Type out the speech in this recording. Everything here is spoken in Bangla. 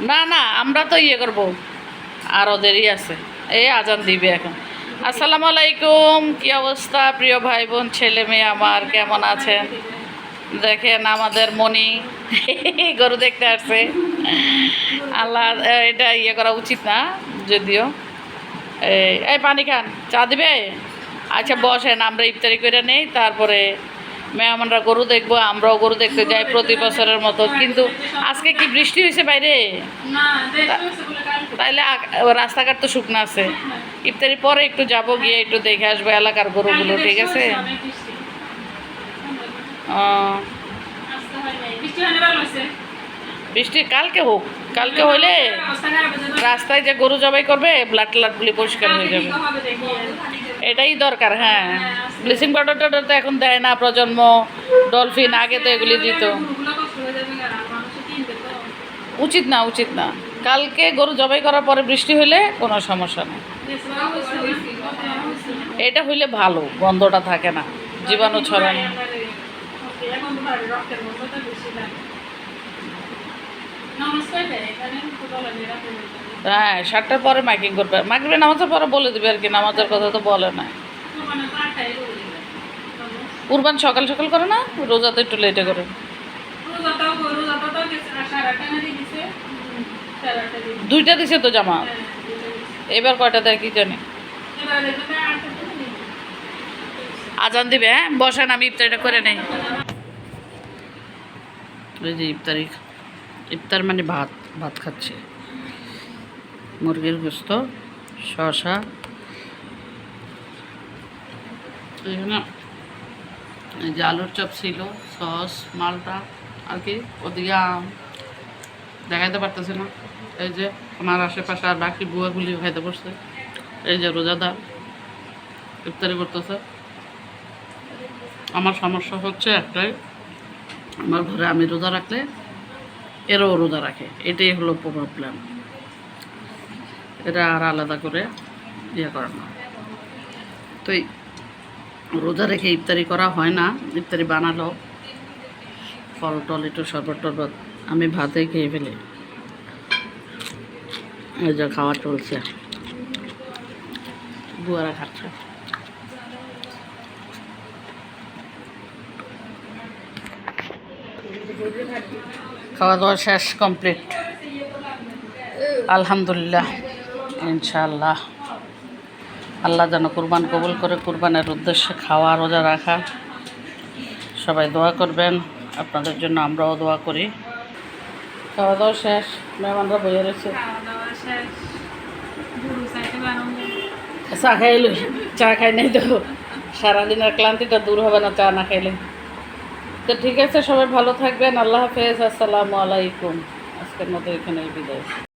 না না, আমরা তো ইয়ে করব। আরও দেরি আছে। এই আজান দিবে এখন। আসসালামু আলাইকুম, কি অবস্থা? প্রিয় ভাই বোন ছেলে মেয়ে আমার, কেমন আছেন? দেখেন আমাদের মনি গরু দেখতে আসছে। আল্লাহ এটা ইয়ে করা উচিত না, যদিও। এই এই, পানি খান, চা দিবে? আচ্ছা বসেন, আমরা ইফতারি করে নেই, তারপরে মেহমানরা গরু দেখব আমরাও গরু দেখতে যাই প্রতি বছরের মতো। কিন্তু আজকে কি বৃষ্টি হয়েছে বাইরে? তাইলে রাস্তাঘাট তো শুকনো আছে। ইফতারি পরে একটু যাব গিয়ে একটু দেখে আসব এলাকার গরুগুলো ঠিক আছে? ও, বৃষ্টি কালকে হোক, কালকে হলে রাস্তায় যে গরু জবাই করবে ব্লাড ট্লাডগুলি পরিষ্কার হয়ে যাবে। এটাই দরকার হ্যাঁ। ব্লিচিং পাউডার টাউডার তো এখন দেয় না প্রজন্ম ডলফিন আগে তো এগুলি দিত। উচিত না উচিত না। কালকে গরু জবাই করার পরে বৃষ্টি হলে কোনো সমস্যা নেই। এটা হইলে ভালো, গন্ধটা থাকে না, জীবাণু ছড়ানো। হ্যাঁ সাতটার পরে মাইকিং করবে মাগরিবে নামাজের পরে বলে দিবে আর কি, নামাজের কথা তো বলে না কুরবানি তো সকাল সকাল করে না রোজাতে একটু লেটে করে তো। দুইটা দিছে তো জামা। এবার কয়টা দেয় কি জানি তো। আজান দিবে হ্যাঁ বসেন, আমি ইফতারিটা করে নেই ইফতারি ইফতার মানে ভাত ভাত খাচ্ছি। মুরগির গোস্ত, শসা। এখানে এই যে আলুর চপ ছিল, সস, মালটা, আর কি, ওদিকে আম। দেখাইতে পারতেছে না। এই যে আমার আশেপাশে আর বাকি বুয়াগুলিও খাইতে পারছে এই যে রোজাদার ইফতারি করতেছে। আমার সমস্যা হচ্ছে একটাই, আমার ঘরে আমি রোজা রাখলে এরাও রোজা রাখে। এটাই হলো প্রবলেম এটা আর আলাদা করে ইয়ে করে না। তো রোজা রেখে ইফতারি করা হয় না। ইফতারি বানালো, ফল, টল, একটু শরবত, টরবত আমি ভাতে খেয়ে ফেলি। এই যে খাওয়া চলছে। বুয়ারা খাচ্ছে। খাওয়া দাওয়া শেষ কমপ্লিট আলহামদুলিল্লাহ ইনশাআল্লাহ। আল্লাহ যেন কুরবান কবুল করে কুরবানের উদ্দেশ্যে খাওয়া রোজা রাখা। সবাই দোয়া করবেন আপনাদের জন্য আমরাও দোয়া করি। খাওয়া দাওয়া শেষ মেহমানরা বইয়ে রয়েছে। চা খাইলে চা খাই নাই তো। সারাদিনের ক্লান্তিটা দূর হবে না চা না খাইলে। তো ঠিক আছে সবাই ভালো থাকবেন। আল্লাহ হাফেজ আসসালামু আলাইকুম। আজকের মতো এখানেই বিদায়।